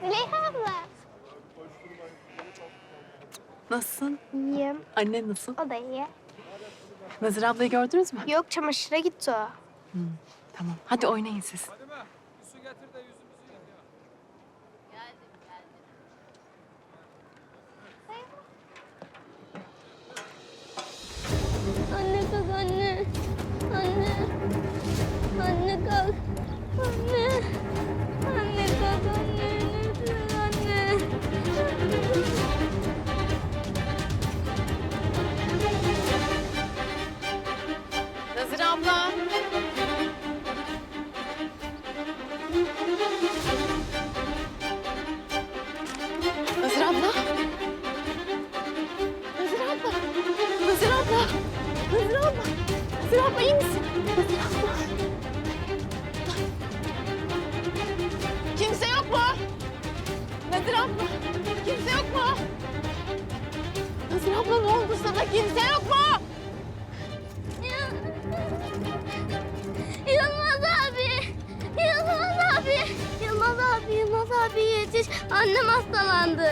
Züleyha abla. Nasılsın? İyiyim. Annen nasıl? O da iyi. Nazire ablayı gördünüz mü? Yok çamaşıra gitti o. Tamam. Hadi oynayın siz. Su getir de yüzüne. Nazire abla. Nazire abla. Nazire abla. Nazire abla. Nazire abla. Nazire abla iyi misin? Abla. Kimse yok mu? Nazire abla. Kimse yok mu? Nazire abla ne oldu sana? Kimse yok mu? Yılmaz abi yetiş. Annem hastalandı.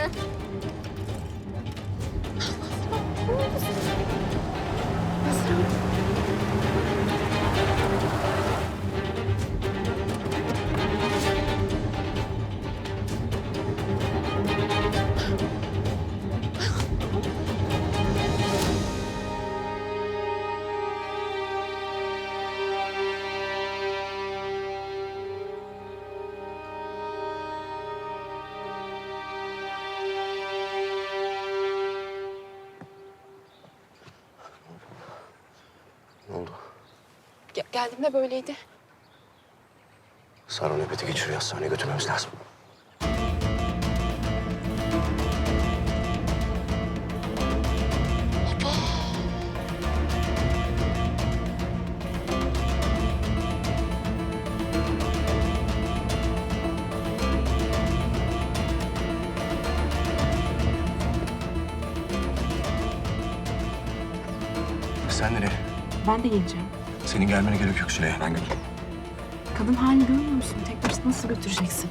Geldiğimde böyleydi. Sarı nöbeti geçiriyor hastaneye götürmemiz lazım. Sen nereye? Ben de geleceğim. Senin gelmene gerek yok Süleyha. Ben götürürüm. Kadın halini görmüyor musun? Tek başına nasıl götüreceksin?